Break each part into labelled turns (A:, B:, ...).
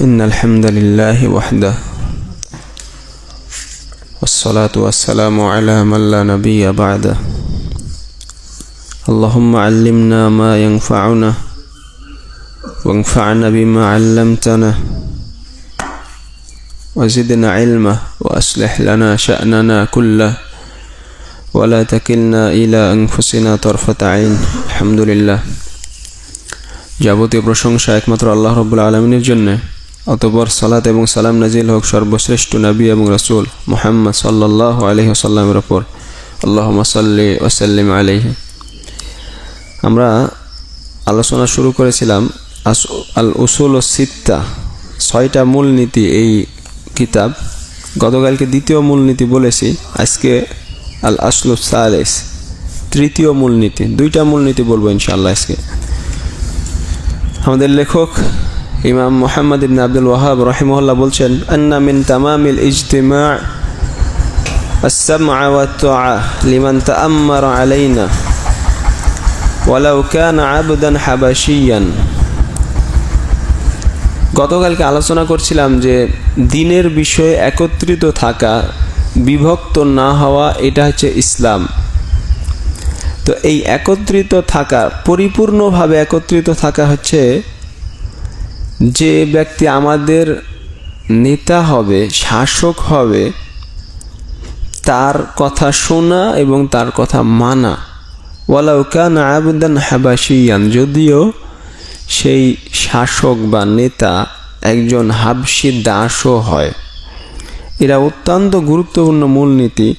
A: إن الحمد لله وحده والصلاة والسلام على من لا نبي بعده اللهم علمنا ما ينفعنا وانفعنا بما علمتنا وزدنا علما وأصلح لنا شأننا كله ولا تكلنا إلى أنفسنا طرفة عين الحمد لله যাবতীয় প্রশংসা একমাত্র আল্লাহ রব্বুল আলমিনের জন্য অতপর সালাত এবং সালাম নাজিল হোক সর্বশ্রেষ্ঠ নবী এবং রসুল মোহাম্মদ সাল্লাহ আলহিহসাল্লামের ওপর আল্লাহ সাল্লি ওসাল্লিম আলহি আমরা আলোচনা শুরু করেছিলাম আল উসুল ও সিত্তা, ছয়টা মূলনীতি এই কিতাব। গতকালকে দ্বিতীয় মূলনীতি বলেছি, আজকে আল আসলু সালেস, তৃতীয় মূলনীতি। দুইটা মূলনীতি বলব ইনশাআল্লাহ আজকে। আমাদের লেখক ইমাম মোহাম্মদ ইবনে আব্দুল ওয়াহাব রহিমহল্লা বলছেন আন্না মিন তামামিল ইজতিমা السمع والطاعة لمن تأمر علينا ولو كان عبدا حبشيا গতকালকে আলোচনা করছিলাম যে দিনের বিষয়ে একত্রিত থাকা বিভক্ত না হওয়া এটা হচ্ছে ইসলাম তো এই একত্রিত থাকা পরিপূর্ণভাবে একত্রিত থাকা হচ্ছে যে ব্যক্তি আমাদের নেতা হবে, শাসক হবে, তার কথা শোনা এবং তার কথা মানা। ওয়ালাউকান আবুদান হাবাসিয়ান যদিও সেই শাসক বা নেতা একজন হাবসি দাসও হয়। এরা অত্যন্ত গুরুত্বপূর্ণ মূলনীতি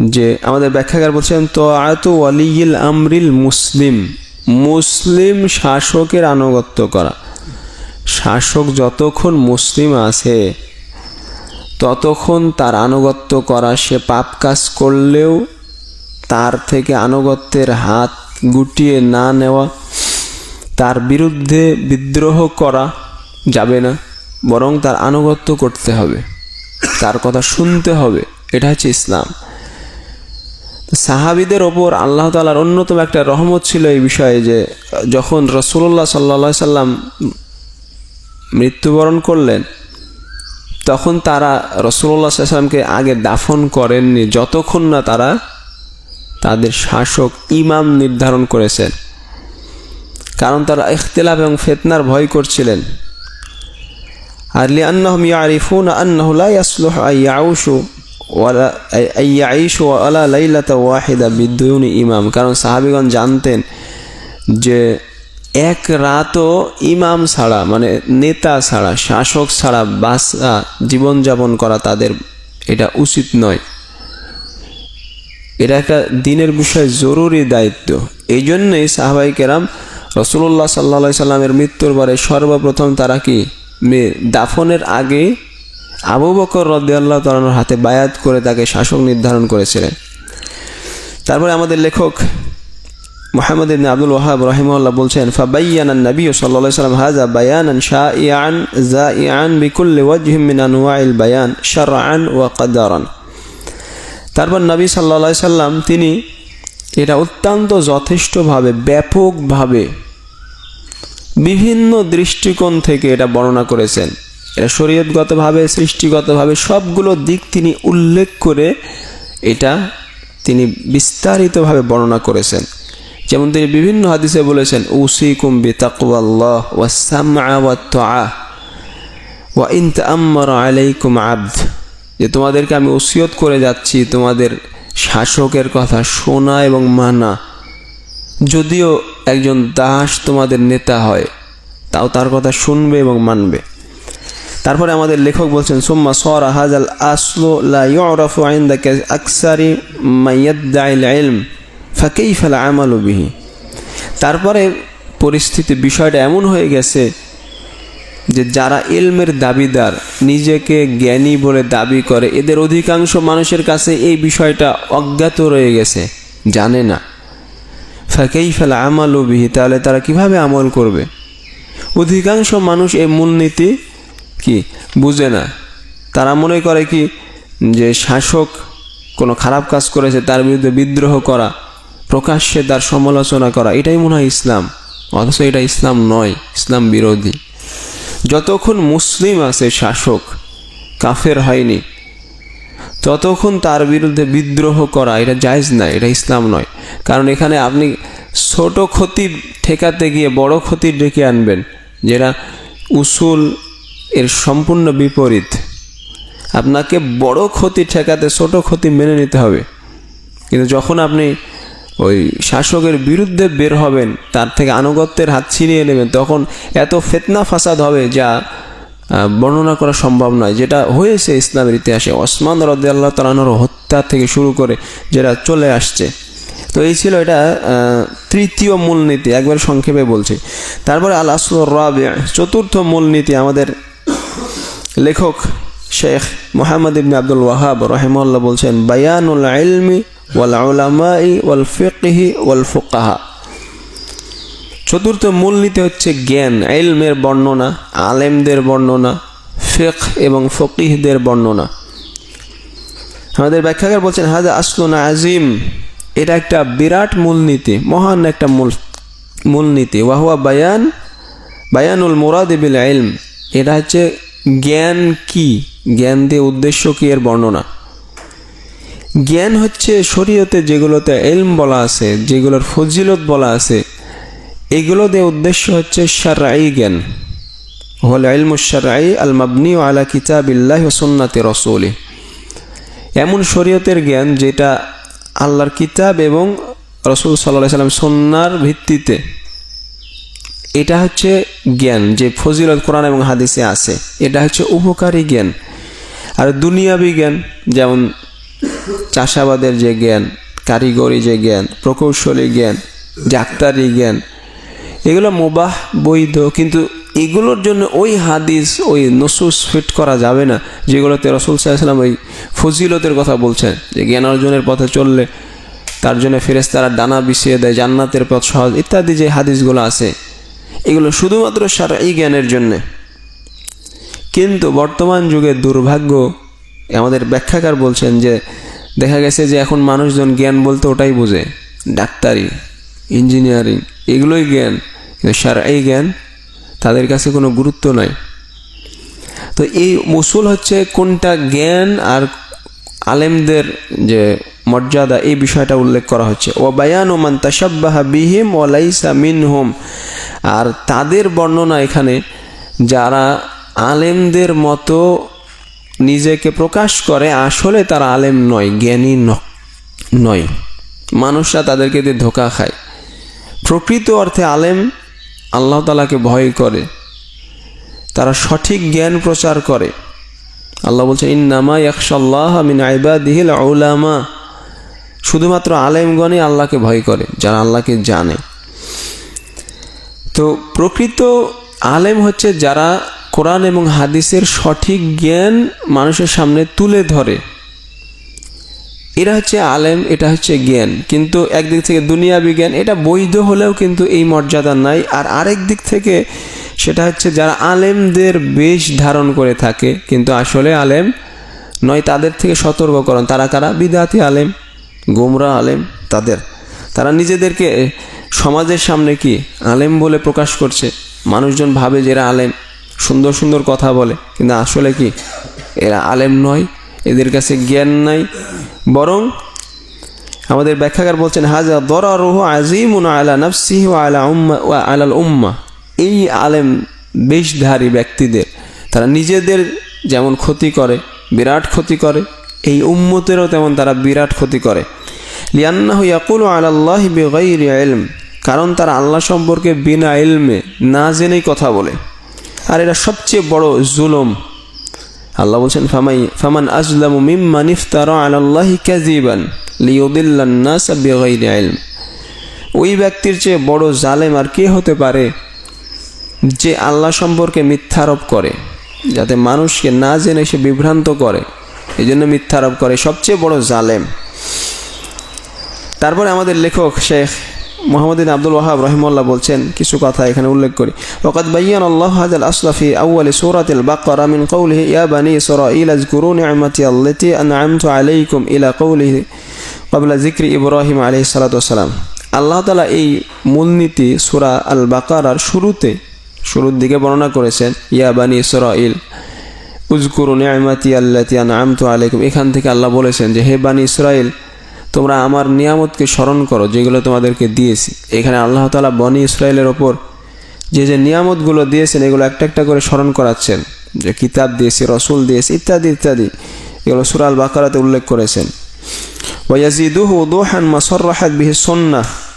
A: যে আমাদের ব্যাখ্যাকার বলছেন তো আয়ত ওয়ালিল আমরিল মুসলিম। মুসলিম শাসকের আনুগত্য করা। শাসক যতক্ষণ মুসলিম আছে, ততক্ষণ তার আনুগত্য করা সে পাপ কাজ করলেও তার থেকে আনুগত্যের হাত গুটিয়ে না নেওয়া, তার বিরুদ্ধে বিদ্রোহ করা যাবে না, বরং তার আনুগত্য করতে হবে, তার কথা শুনতে হবে, এটা হচ্ছে ইসলাম। সাহাবিদের ওপর আল্লাহ তালার অন্যতম একটা রহমত ছিল এই বিষয়ে যে, যখন রসুল্লাহ সাল্লা সাল্লাম মৃত্যুবরণ করলেন। তখন তারা রসুল্লাহ সাল্লামকে আগে দাফন করেননি। যতক্ষণ না তারা তাদের শাসক, ইমাম নির্ধারণ করেছেন। কারণ তারা ইখতলাফ এবং ফেতনার ভয় করছিলেন। আর লিআন্নাহুম ইয়ারিফুন আন্নাহু লা ইয়াসলুহু আন ইয়াউশু ওয়ালা, আন ওয়ালা লাইলাতা ওয়াহিদা বিদুনি ইমাম। কারণ সাহাবীগণ জানতেন যে এক রাতও ইমাম ছাড়া মানে নেতা ছাড়া, শাসক ছাড়া বাসা জীবনযাপন করা তাদের এটা উচিত নয়। এটা একটা দিনের বিষয়, জরুরি দায়িত্ব। এই জন্যই সাহাবাই কেরাম রসুল্লাহ সাল্লা সাল্লামের মৃত্যুর পরে সর্বপ্রথম তারা কি দাফনের আগে আবু বকর রদ্দাল্লাহ তালানোর হাতে বায়াত করে তাকে শাসক নির্ধারণ করেছিলেন। তারপরে আমাদের লেখক মোহাম্মদ ইবনে আব্দুল ওয়াহাব রহিমউল্লাহ বলছেন, ফাবাইয়ান নবী সাল্লাল্লাহু সাল্লাম হাযা বায়ানান শাইআন, যাইআন বিকুল্লি ওয়াজহিম মিন আনওয়াইল বায়ান, শারআন ওয়া কাদারান। তারপর নবী সাল্লাল্লাহু সাল্লাম তিনি এটা অত্যন্ত যথেষ্টভাবে, ব্যাপকভাবে বিভিন্ন দৃষ্টিকোণ থেকে এটা বর্ণনা করেছেন। এটা শরীয়তগতভাবে, সৃষ্টিগতভাবে সবগুলো দিক তিনি উল্লেখ করে এটা তিনি বিস্তারিতভাবে বর্ণনা করেছেন। যেমন তিনি বিভিন্ন হাদিসে বলেছেন উসি কুম্বি তাকুয়াল্লাহ ওয়াসামা আলাইকুম আব্দ। যে তোমাদেরকে আমি ওসিয়ত করে যাচ্ছি, তোমাদের শাসকের কথা শোনা এবং মানা। যদিও একজন দাস তোমাদের নেতা হয়, তাও তার কথা শুনবে এবং মানবে। তারপরে আমাদের লেখক বলছেন, সোম্মা সর হাজাল আসলো লা ইউরাফু আইন্দাকে আকসারি ইলম। ফাকেই ফেলা আমালু বিহি? তারপরে পরিস্থিতি, বিষয়টা এমন হয়ে গেছে যে যারা এলমের দাবিদার, নিজেকে জ্ঞানী বলে দাবি করে, এদের অধিকাংশ মানুষের কাছে এই বিষয়টা অজ্ঞাত রয়ে গেছে, জানে না। ফাঁকেই ফেলা আমল বিহি, তাহলে তারা কীভাবে আমল করবে? অধিকাংশ মানুষ এই মূলনীতি কি? বুঝে না। তারা মনে করে কি? যে শাসক কোনো খারাপ কাজ করেছে, তার বিরুদ্ধে বিদ্রোহ করা। প্রকাশ্যে তার সমালোচনা করা, এটাই মনে হয় ইসলাম। অথচ এটা ইসলাম নয়, ইসলাম বিরোধী। যতক্ষণ মুসলিম আছে শাসক, কাফের হয়নি, ততক্ষণ তার বিরুদ্ধে বিদ্রোহ করা, এটা জায়জ না এটা ইসলাম নয়। কারণ এখানে আপনি ছোট ক্ষতি ঠেকাতে গিয়ে বড় ক্ষতি ডেকে আনবেন, যেটা উসুল এর সম্পূর্ণ বিপরীত। আপনাকে বড় ক্ষতি ঠেকাতে ছোট ক্ষতি মেনে নিতে হবে। কিন্তু যখন আপনি ওই শাসকের বিরুদ্ধে বের হবেন, তার থেকে আনুগত্যের হাত ছিনিয়ে নেবেন, তখন এত ফেতনা ফাসাদ হবে যা বর্ণনা করা সম্ভব নয়। যেটা হয়েছে ইসলামের ইতিহাসে, ওসমান রদি আল্লাহ তালানোর হত্যা থেকে শুরু করে যেটা চলে আসছে। তো এই ছিল এটা তৃতীয় মূলনীতি, একবার সংক্ষেপে বলছি। তারপরে আল আসল রাবে, চতুর্থ মূলনীতি আমাদের লেখক শেখ মোহাম্মদ ইবনে আব্দুল ওয়াহাব রহেমাল্লাহ বলছেন, বায়ানুল ইলমি ওয়াল উলামাই ওয়াল ওয়াল চতুর্থ মূলনীতি হচ্ছে জ্ঞান, ইলমের বর্ণনা, আলেমদের বর্ণনা ফিক এবং ফকিহদের বর্ণনা। আমাদের ব্যাখ্যাকার বলছেন হাজা আসলুন আজিম এটা একটা বিরাট মূলনীতি মহান একটা মূল মূলনীতি ওয়াহুয়া বায়ান, বায়ানুল মুরাদ বিল ইলম। এটা হচ্ছে জ্ঞান কি? জ্ঞান দিয়ে উদ্দেশ্য কি এর বর্ণনা? জ্ঞান হচ্ছে শরীয়তে যেগুলোতে এলম বলা আছে, যেগুলোর ফজিলত বলা আছে এগুলো দিয়ে উদ্দেশ্য হচ্ছে সারাই জ্ঞান। হল ইলমু সারাই আল মাবনি আলা কিতাবিল্লাহ সুন্নাতে রসৌলি এমন শরীয়তের জ্ঞান যেটা আল্লাহর কিতাব এবং রসুল সাল্লাহ সাল্লাম সন্ন্যার ভিত্তিতে। এটা হচ্ছে জ্ঞান যে ফজিলত কোরআন এবং হাদিসে আছে। এটা হচ্ছে উপকারী জ্ঞান। আর দুনিয়াবি জ্ঞান, যেমন চাষাবাদের যে জ্ঞান, কারিগরি যে জ্ঞান, প্রকৌশলী জ্ঞান, ডাক্তারি জ্ঞান, এগুলো মোবাহ, বৈধ, কিন্তু এগুলোর জন্য ওই হাদিস, ওই নসুস ফিট করা যাবে না, যেগুলোতে রসুল সাল্লাম ওই ফজিলতের কথা বলছেন, যে জ্ঞান অর্জনের পথে চললে তার জন্য ফেরেস্তারা ডানা বিছিয়ে দেয়, জান্নাতের পথ সহজ, ইত্যাদি যে হাদিসগুলো আছে, এগুলো শুধুমাত্র সারা এই জ্ঞানের জন্যে। কিন্তু বর্তমান যুগে দুর্ভাগ্য, আমাদের ব্যাখ্যাকার বলছেন যে দেখা গেছে যে এখন মানুষজন জ্ঞান বলতে ওটাই বোঝে। ডাক্তারি, ইঞ্জিনিয়ারিং, এগুলোই জ্ঞান। কিন্তু সারা এই জ্ঞান তাদের কাছে কোনো গুরুত্ব নাই। তো এই মুসুল হচ্ছে কোনটা জ্ঞান আর আলেমদের যে মর্যাদা, এই বিষয়টা উল্লেখ করা হচ্ছে। ও বায়ান ওমান তাসাব্বাহা বিহিম ও লাইসা মিনহুম। আর তাদের বর্ণনা এখানে, যারা আলেমদের মতো নিজেকে প্রকাশ করে, আসলে তারা আলেম নয়, জ্ঞানী নয় মানুষরা তাদেরকে দিয়ে ধোকা খায়। প্রকৃত অর্থে আলেম আল্লাহ তালাকে ভয় করে। তারা সঠিক জ্ঞান প্রচার করে। আল্লাহ বলছে ইন্নামা ইয়াকশাল্লাহ মিন আইবাদিহিল উলামা শুধুমাত্র আলেমগণই আল্লাহকে ভয় করে, যারা আল্লাহকে জানে। তো প্রকৃত আলেম হচ্ছে যারা কোরআন এবং হাদিসের সঠিক জ্ঞান মানুষের সামনে তুলে ধরে। এরা হচ্ছে আলেম, এটা হচ্ছে জ্ঞান। কিন্তু একদিক থেকে দুনিয়া বিজ্ঞান এটা বৈধ হলেও কিন্তু এই মর্যাদা নাই। আর আরেক দিক থেকে সেটা হচ্ছে যারা আলেমদের বেশ ধারণ করে থাকে, কিন্তু আসলে আলেম নয়, তাদের থেকে সতর্ক সতর্ককরণ। তারা কারা? বিদাতি আলেম, গোমরা আলেম, তাদের। তারা নিজেদেরকে, সমাজের সামনে কি? আলেম বলে প্রকাশ করছে। মানুষজন ভাবে যে এরা আলেম। সুন্দর সুন্দর কথা বলে। কিন্তু আসলে কি, এরা আলেম নয়, এদের কাছে জ্ঞান নাই। বরং আমাদের ব্যাখ্যাকার বলছেন, হাজা দরারুহু আজিমুন আলা নফসিহি আলা উম্মা আলাল উম্মা। এই আলেম বেশধারী ব্যক্তিদের, তারা নিজেদের যেমন ক্ষতি করে, বিরাট ক্ষতি করে, এই উম্মতেরও তেমন তারা বিরাট ক্ষতি করে। লিয়ান্নাহু ইয়াকুলু আলাল্লাহ বিগাইরি ইলম, কারণ তারা আল্লাহ সম্পর্কে বিনা ইলমে না জেনেই কথা বলে। আর এটা সবচেয়ে বড় জুলুম। আল্লাহ বলছেন, ফামাই ফামান আজলামু মিম্মান ইফতারা আলাল্লাহি কাযিবান লিয়ুদিল্লান নাস বিগাইরি ইলম। ওই ব্যক্তির চেয়ে বড় জালেম আর কে হতে পারে যে আল্লাহ সম্পর্কে মিথ্যারোপ করে, যাতে মানুষকে না জেনে সে বিভ্রান্ত করে? এই জন্য মিথ্যারোপ করে সবচেয়ে বড় জালেম। তারপরে আমাদের লেখক শেখ মোহাম্মদিন আব্দুল ওয়াহাব রহিমুল্লাহ বলছেন, কিছু কথা এখানে উল্লেখ করি। ওকাদ বাইয়ান আল্লাহ হাজাল আসলাফি আউ্য়ালি সৌরাত বাকর আমিন কৌলি ইয়া বানি সর ইলাজ গুরু নিয়ামতি আন আনআমতু আলাইকুম ইলা কৌলি কবলা জিক্রি ইব্রাহিম আলি সালাতাম আল্লাহ তালা এই মূলনীতি সুরা আল বাকারার শুরুতে, শুরুর দিকে বর্ণনা করেছেন, ইয়া বানি সর ইল উজকুরু নিয়ামতি আন আনআমতু আলাইকুম। এখান থেকে আল্লাহ বলেছেন যে, হে বানি ইসরা তোমরা আমার নিয়ামতকে স্মরণ করো, যেগুলো তোমাদেরকে দিয়েছি। এখানে আল্লাহ তালা বনি ইসরায়েলের ওপর যে যে নিয়ামতগুলো দিয়েছেন, এগুলো একটা একটা করে স্মরণ করাচ্ছেন। যে কিতাব দিয়েছে, রসুল দিয়েছে, ইত্যাদি ইত্যাদি। এগুলো সুরাল বাকারাতে উল্লেখ করেছেন।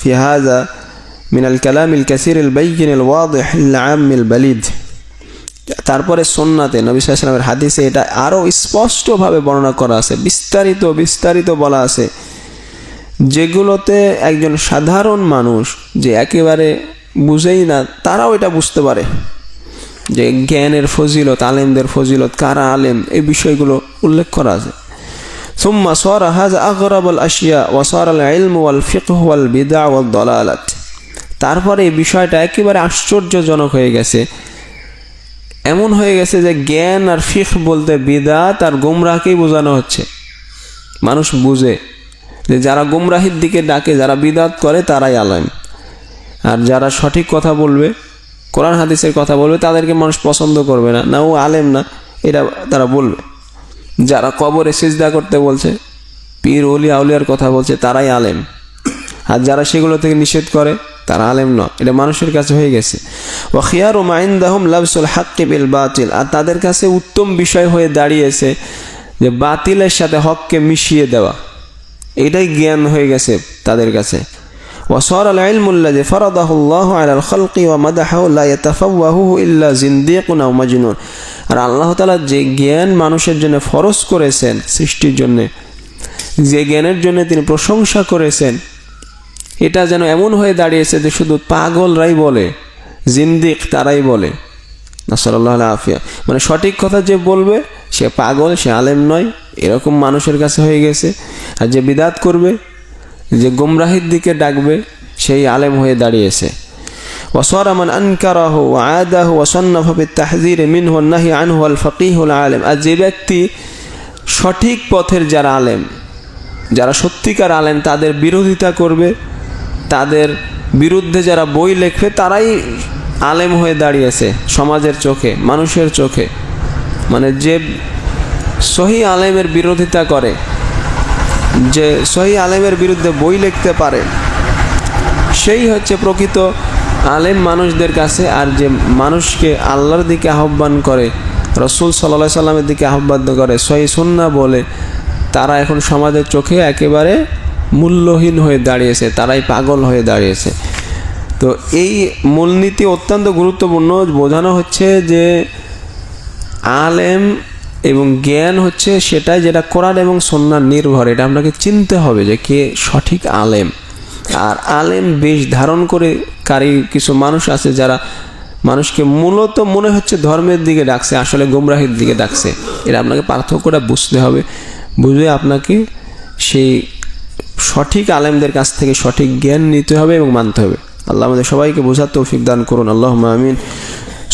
A: ফিহাজা মিনাল বালিদ। তারপরে সোননাতে নবী হাদিসে এটা আরও স্পষ্টভাবে বর্ণনা করা আছে, বিস্তারিত বিস্তারিত বলা আছে। যেগুলোতে একজন সাধারণ মানুষ যে একেবারে বুঝেই না তারাও এটা বুঝতে পারে যে জ্ঞানের ফজিলত আলেমদের ফজিলত কারা আলেম এই বিষয়গুলো উল্লেখ করা আছে ثم صار هذا أغرب الأشياء وصار العلم والفقه والبدع والضلالات তারপরে এই বিষয়টা একেবারে আশ্চর্যজনক হয়ে গেছে এমন হয়ে গেছে যে জ্ঞান আর ফিখ বলতে বিদাত আর গুমরাহকেই বোঝানো হচ্ছে মানুষ বুঝে যে যারা গুমরাহির দিকে ডাকে, যারা বিদাত করে, তারাই আলেম। আর যারা সঠিক কথা বলবে, কোরআন হাদিসের কথা বলবে, তাদেরকে মানুষ পছন্দ করবে না। না, ও আলেম না, এটা তারা বলবে। যারা কবরে সিজদা করতে বলছে, পীর অলি আউলিয়ার কথা বলছে, তারাই আলেম। আর যারা সেগুলো থেকে নিষেধ করে, তারা আলেম নয় এটা মানুষের কাছে হয়ে গেছে। ওয়াখিয়ার ও মাইন্দাহম লাভসুল হাক্কি বিল বাতিল। আর তাদের কাছে উত্তম বিষয় হয়ে দাঁড়িয়েছে যে বাতিলের সাথে হককে মিশিয়ে দেওয়া। এটাই জ্ঞান হয়ে গেছে তাদের কাছে وصار العلم الذي فرضه الله على الخلق ومدحه لا يتفوهه إلا زنديق أو مجنون আর আল্লাহ তালা যে জ্ঞান মানুষের জন্য ফরজ করেছেন সৃষ্টির জন্য যে জ্ঞানের জন্য তিনি প্রশংসা করেছেন এটা যেন এমন হয়ে দাঁড়িয়েছে যে শুধু পাগলরাই বলে জিন্দিক তারাই বলে নাসরাল্লাহ আফিয়া মানে সঠিক কথা যে বলবে সে পাগল সে আলেম নয় এরকম মানুষের কাছে হয়ে গেছে আর যে বিদাত করবে যে গুমরাহির দিকে ডাকবে সেই আলেম হয়ে দাঁড়িয়েছে وصار من أنكره وعاده وصنف بالتحذير منه والنهي عنه الفقيه العالم আর যে ব্যক্তি সঠিক পথের যারা আলেম যারা সত্যিকার আলেম তাদের বিরোধিতা করবে তাদের বিরুদ্ধে যারা বই লেখবে তারাই আলেম হয়ে দাঁড়িয়েছে সমাজের চোখে মানুষের চোখে মানে যে সহি আলেমের বিরোধিতা করে। যে সহি আলেমের বিরুদ্ধে বই লিখতে পারে, সেই হচ্ছে প্রকৃত আলেম মানুষদের কাছে আর যে মানুষকে আল্লাহর দিকে আহ্বান করে, রসুল সাল্লা সাল্লামের দিকে আহ্বান করে, সহি সুন্না বলে, তারা এখন সমাজের চোখে একেবারে মূল্যহীন হয়ে দাঁড়িয়েছে, তারাই পাগল হয়ে দাঁড়িয়েছে। তো এই মূলনীতি অত্যন্ত গুরুত্বপূর্ণ, বোঝানো হচ্ছে যে আলেম এবং জ্ঞান হচ্ছে সেটাই যেটা কোরআন এবং সন্ন্যার নির্ভর। এটা আপনাকে চিনতে হবে যে কে সঠিক আলেম। আর আলেম বেশ ধারণ করে কারি কিছু মানুষ আছে যারা মানুষকে মূলত মনে হচ্ছে ধর্মের দিকে ডাকছে, আসলে গোমরাহির দিকে ডাকছে। এটা আপনাকে পার্থক্যটা বুঝতে হবে। বুঝে আপনাকে সেই সঠিক আলেমদের কাছ থেকে সঠিক জ্ঞান নিতে হবে এবং মানতে হবে। আল্লাহ আমাদের সবাইকে বোঝার তৌফিক দান করুন। আল্লাহ আমিন।